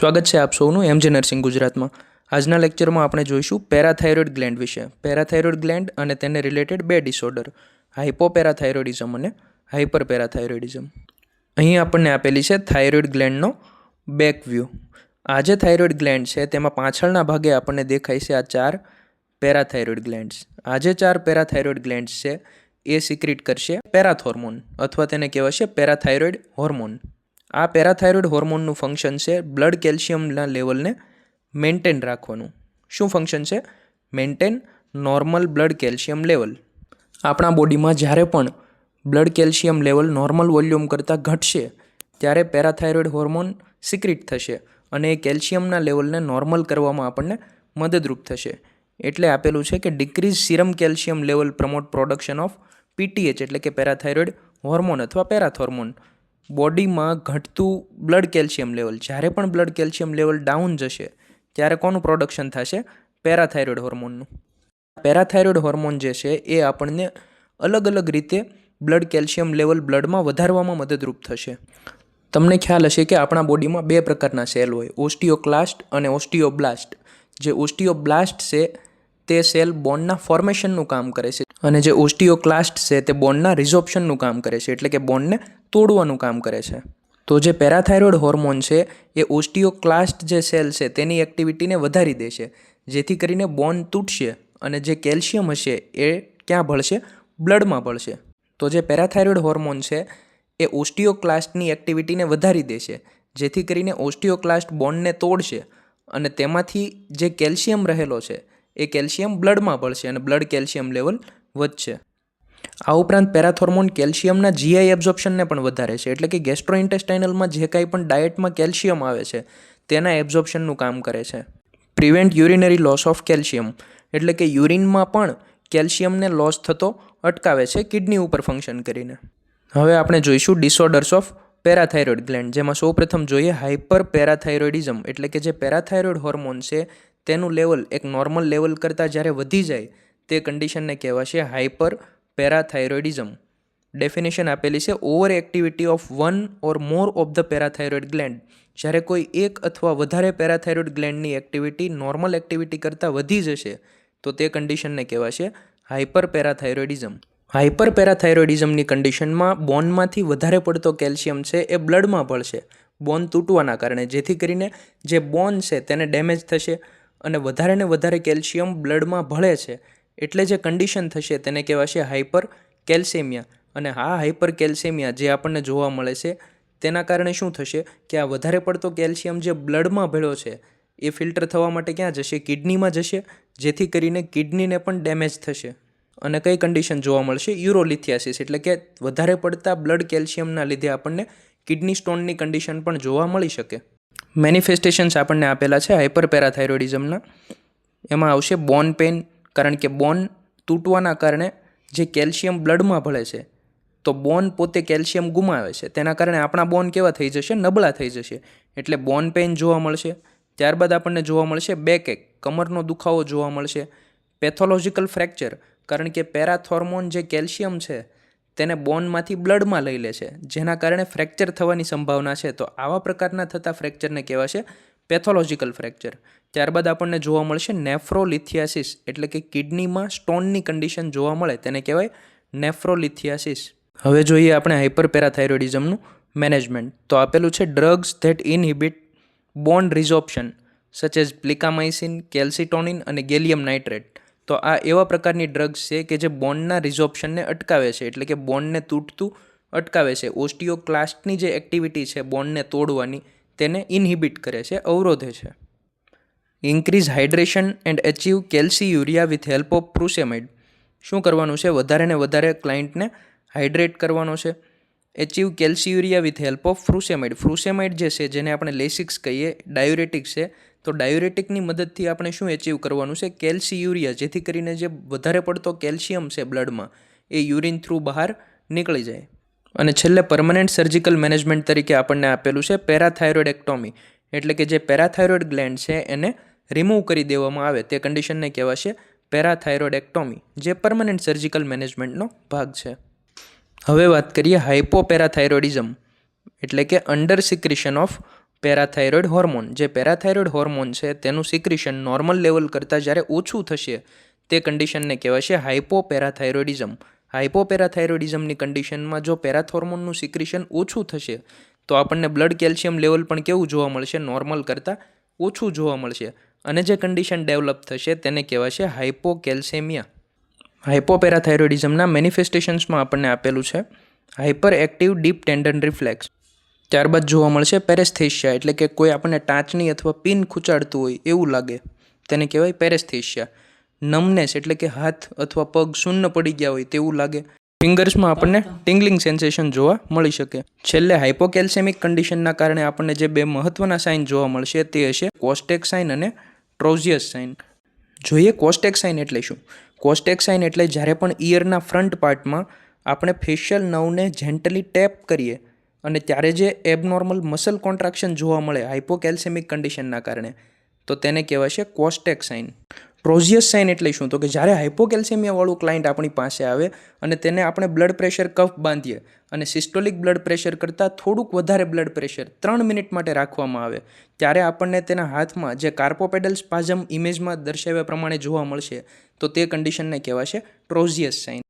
સ્વાગત છે આપ સૌનું એમજે નર્સિંગ ગુજરાતમાં. આજના લેક્ચરમાં આપણે જોઈશું પેરાથાઇરોઇડ ગ્લેન્ડ વિશે. પેરાથાઇરોઇડ ગ્લેન્ડ અને તેને રિલેટેડ બે ડિસઓર્ડર હાઇપોપેરાથાઇરોઇડિઝમ અને હાઇપરપેરાથાઇરોઇડિઝમ અહીં આપણને આપેલી છે થાઇરોઇડ ગ્લેન્ડનો બેક વ્યૂ. આ જે થાઇરોઇડ ગ્લેન્ડ છે તેમાં પાછળના ભાગે આપણને દેખાય છે આ ચાર પેરાથાઇરોઇડ ગ્લેન્ડ્સ. આ જે ચાર પેરાથાઇરોઇડ ગ્લેન્ડ્સ છે એ સિક્રિટ કરશે પેરાથોર્મોન અથવા તેને કહેવાશે પેરાથાઇરોઇડ હોર્મોન. આ પેરાથાઇરોઇડ હોર્મોનનું ફંક્શન છે બ્લડ કેલ્શિયમના લેવલને મેન્ટેન રાખવાનું. શું ફંક્શન છે? Maintain normal blood calcium level આપણા બોડીમાં જ્યારે પણ blood calcium level normal volume કરતાં ઘટશે, ત્યારે પેરાથાઇરોઇડ હોર્મોન સિક્રિટ થશે અને એ કેલ્શિયમના લેવલને નોર્મલ કરવામાં આપણને મદદરૂપ થશે. એટલે આપેલું છે કે decrease serum calcium level promote production of PTH એટલે કે પેરાથાઇરોઇડ હોર્મોન અથવા પેરાથોર્મોન. બોડીમાં ઘટતું બ્લડ કેલ્શિયમ લેવલ જ્યારે પણ બ્લડ કેલ્શિયમ લેવલ ડાઉન જશે, ત્યારે કોનું પ્રોડક્શન થશે? પેરાથાઇરોઇડ હોર્મોનનું. પેરાથાઇરોઇડ હોર્મોન જે છે, એ આપણને અલગ અલગ રીતે બ્લડ કેલ્શિયમ લેવલ બ્લડમાં વધારવામાં મદદરૂપ થશે. તમને ખ્યાલ હશે કે આપણા બોડીમાં બે પ્રકારના સેલ હોય, ઓસ્ટિયોક્લાસ્ટ અને ઓસ્ટિયોબ્લાસ્ટ. જે ઓસ્ટિયોબ્લાસ્ટ છે તે સેલ બોન્ડના ફોર્મેશનનું કામ કરે છે અને જે ઓસ્ટિયોક્લાસ્ટ છે તે બોન્ડના રિઝોપ્શનનું કામ કરે છે, એટલે કે બોન્ડને તોડવાનું કામ કરે છે. તો જે પેરાથાઇરોઇડ હોર્મોન છે, એ ઓસ્ટિયોક્લાસ્ટ જે સેલ છે તેની એક્ટિવિટીને વધારી દેશે જેથી કરીને બોન્ડ તૂટશે અને જે કેલ્શિયમ હશે એ ક્યાં ભળશે? બ્લડમાં ભળશે. તો જે પેરાથાઇરોઇડ હોર્મોન છે, એ ઓસ્ટિયોક્લાસ્ટની એક્ટિવિટીને વધારી દેશે જેથી કરીને ઓસ્ટિયોક્લાસ્ટ બોન્ડને તોડશે અને તેમાંથી જે કેલ્શિયમ રહેલો છે એ કેલ્શિયમ બ્લડમાં ભળશે અને બ્લડ કેલ્શિયમ લેવલ વધશે. આ ઉપરાંત પેરાથોર્મોન કેલ્શિયમના જીઆઈ એબ્ઝોર્પ્શનને પણ વધારે છે. એટલે કે ગેસ્ટ્રોઇન્ટેસ્ટાઇનલમાં જે કાંઈ પણ ડાયટમાં કેલ્શિયમ આવે છે, તેના એબ્ઝોર્પ્શનનું કામ કરે છે. Prevent urinary loss of calcium. એટલે કે યુરિનમાં પણ કેલ્શિયમને લોસ થતો અટકાવે છે કિડની ઉપર ફંક્શન કરીને. હવે આપણે જોઈશું ડિસઓર્ડર્સ ઓફ પેરાથાઇરોઇડ ગ્લેન્ડ, જેમાં સૌપ્રથમ જોઈએ હાઇપર પેરાથાઇરોઇડિઝમ એટલે કે જે પેરાથાઇરોઇડ હોર્મોન છે તેનું લેવલ એક નોર્મલ લેવલ કરતાં જ્યારે વધી જાય, તે કન્ડિશનને કહેવાશે હાઇપર પેરાથાઇરોઇડિઝમ ડેફિનેશન આપેલી છે over activity of one or more of the parathyroid gland જ્યારે કોઈ એક અથવા વધારે પેરાથાઇરોઇડ ગ્લેન્ડની એક્ટિવિટી નોર્મલ એક્ટિવિટી કરતાં વધી જશે, તો તે કન્ડિશનને કહેવાશે હાઇપર પેરાથાઇરોઇડિઝમ હાઇપર પેરાથાઇરોઇડિઝમની કન્ડિશનમાં બોનમાંથી વધારે પડતો કેલ્શિયમ છે, એ બ્લડમાં ભળશે બોન તૂટવાના કારણે, જેથી કરીને જે બોન છે, તેને ડેમેજ થશે. અને વધારે ને વધારે કેલ્શિયમ બ્લડમાં ભળે છે, એટલે જે કન્ડિશન થશે તેને કહેવાશે હાઇપર કેલ્સેમિયા અને આ હાઇપર કેલ્સેમિયા જે આપણને જોવા મળે છે, તેના કારણે શું થશે કે આ વધારે પડતો કેલ્શિયમ જે બ્લડમાં ભેળો છે, એ ફિલ્ટર થવા માટે ક્યાં જશે? કિડનીમાં જશે, જેથી કરીને કિડનીને પણ ડેમેજ થશે. અને કઈ કન્ડિશન જોવા મળશે? યુરોલિથિયાસિસ, એટલે કે વધારે પડતા બ્લડ કેલ્શિયમના લીધે આપણને કિડની સ્ટોનની કન્ડિશન પણ જોવા મળી શકે. મેનિફેસ્ટેશન્સ આપણને આપેલા છે હાઇપર પેરાથાઇરોઇડિઝમના એમાં આવશે બોન પેન કારણ કે બોન તૂટવાના કારણે જે કેલ્શિયમ બ્લડમાં ભળે છે, તો બોન પોતે કેલ્શિયમ ગુમાવે છે. તેના કારણે આપણા બોન કેવા થઈ જશે? નબળા થઈ જશે. એટલે બોન પેઇન જોવા મળશે. ત્યારબાદ આપણને જોવા મળશે બેક એક કમરનો દુખાવો જોવા મળશે. પેથોલોજીકલ ફ્રેક્ચર કારણ કે પેરાથોર્મોન જે કેલ્શિયમ છે તેને બોનમાંથી બ્લડમાં લઈ લે છે, જેના કારણે ફ્રેક્ચર થવાની સંભાવના છે. તો આવા પ્રકારના થતા ફ્રેક્ચરને કહેવાશે પેથોલોજીકલ ફ્રેક્ચર. ત્યારબાદ આપણને જોવા મળશે નેફ્રોલિથિયાસિસ, એટલે કે કિડનીમાં સ્ટોનની કન્ડિશન જોવા મળે તેને કહેવાય નેફ્રોલિથિયાસિસ. હવે જોઈએ આપણે હાઇપર પેરાથાઇરોઇડિઝમનું મેનેજમેન્ટ. તો આપેલું છે drugs that ઇનહિબિટ bone રિઝોપ્શન such as પ્લિકામાઇસિન કેલ્સિટોનિન અને ગેલિયમ નાઇટ્રેટ. તો આ એવા પ્રકારની ડ્રગ્સ છે કે જે બોન્ડના રિઝોપ્શનને અટકાવે છે. એટલે કે બોન્ડને તૂટતું અટકાવે છે. ઓસ્ટિયોક્લાસ્ટની જે એક્ટિવિટી છે બોન્ડને તોડવાની, તેને ઇનહિબિટ કરે છે, અવરોધે છે. Increase hydration and achieve calciuria with help of furosemide શું કરવાનું છે? વધારે ને વધારે ક્લાયન્ટને હાઇડ્રેટ કરવાનો છે. Achieve calciuria with help of furosemide furosemide જે છે, જેને આપણે લેસિક્સ કહીએ ડાયુરેટિક્સ છે તો ડાયુરેટિકની મદદથી આપણે શું એચીવ કરવાનું છે? કેલ્સી યુરિયા, જેથી કરીને જે વધારે પડતો કેલ્શિયમ છે બ્લડમાં, એ યુરિન થ્રુ બહાર નીકળી જાય. અને છેલ્લે પરમનન્ટ સર્જિકલ મેનેજમેન્ટ તરીકે આપણને આપેલું છે પેરાથાઇરોઇડ એક્ટોમી. એટલે કે જે પેરાથાઇરોઇડ ગ્લેન્ડ છે, એને રિમૂવ કરી દેવામાં આવે. તે કન્ડિશનને કહેવાશે પેરાથાઇરોઇડ એક્ટોમી, જે પરમનન્ટ સર્જિકલ મેનેજમેન્ટનો ભાગ છે. હવે વાત કરીએ હાઇપોપેરાથાઇરોઇડિઝમ એટલે કે under secretion of parathyroid hormone. જે પેરાથાઇરોઇડ હોર્મોન છે, તેનું સિક્રિશન નોર્મલ લેવલ કરતાં જ્યારે ઓછું થશે, તે કન્ડિશનને કહેવાશે હાઇપોપેરાથાઇરોઇડિઝમ હાઇપોપેરાથાઇરોઇડિઝમની કન્ડિશનમાં જો પેરાથોર્મોનનું સિક્રિશન ઓછું થશે, તો આપણને બ્લડ કેલ્શિયમ લેવલ પણ કેવું જોવા મળશે? નોર્મલ કરતાં ઓછું જોવા મળશે. અને જે કન્ડિશન ડેવલપ થશે, તેને કહેવાશે હાઇપોકેલ્સેમિયા હાઇપોપેરાથાઇરોઇડિઝમના મેનિફેસ્ટેશન્સમાં આપણને આપેલું છે hyper active deep tendon reflex. ત્યારબાદ જોવા મળશે પેરેસ્થેશિયા એટલે કે કોઈ આપણને ટાંચની અથવા પિન ખૂંચાડતું હોય એવું લાગે. તેને કહેવાય પેરેસ્થેશિયા નમનેસ, એટલે કે હાથ અથવા પગ શૂન્ય પડી ગયા હોય તેવું લાગે. ફિંગર્સમાં આપણને ટિંગલિંગ સેન્સેશન જોવા મળી શકે. છેલ્લે હાઇપોકેલ્સેમિક કન્ડિશનના કારણે આપણને જે બે મહત્ત્વના સાઇન જોવા મળશે તે હશે કોસ્ટેક સાઇન અને ટ્રોઝિયસ સાઇન. જોઈએ કોસ્ટેક સાઇન એટલે શું? કોસ્ટેક સાઇન એટલે જ્યારે પણ ઇયરના ફ્રન્ટ પાર્ટમાં આપણે ફેશિયલ નવને જેન્ટલી ટેપ કરીએ અને ત્યારે જે એબનોર્મલ મસલ કોન્ટ્રાક્શન જોવા મળે હાઇપોકેલ્સેમિક કન્ડિશનના કારણે, તો તેને કહેવાશે કોસ્ટેક સાઇન ટ્રોઝિયસ સાઇન એટલે શું? તો કે જ્યારે હાઇપોકેલ્સેમિયાવાળું ક્લાયન્ટ આપણી પાસે આવે અને તેને આપણે બ્લડ પ્રેશર કફ બાંધીએ અને સિસ્ટોલિક બ્લડ પ્રેશર કરતાં થોડુંક વધારે બ્લડ પ્રેશર ત્રણ મિનિટ માટે રાખવામાં આવે, ત્યારે આપણને તેના હાથમાં જે કાર્પોપેડલ સ્પાઝમ ઇમેજમાં દર્શાવ્યા પ્રમાણે જોવા મળશે, તો તે કન્ડિશનને કહેવાશે ટ્રોઝિયસ સાઇન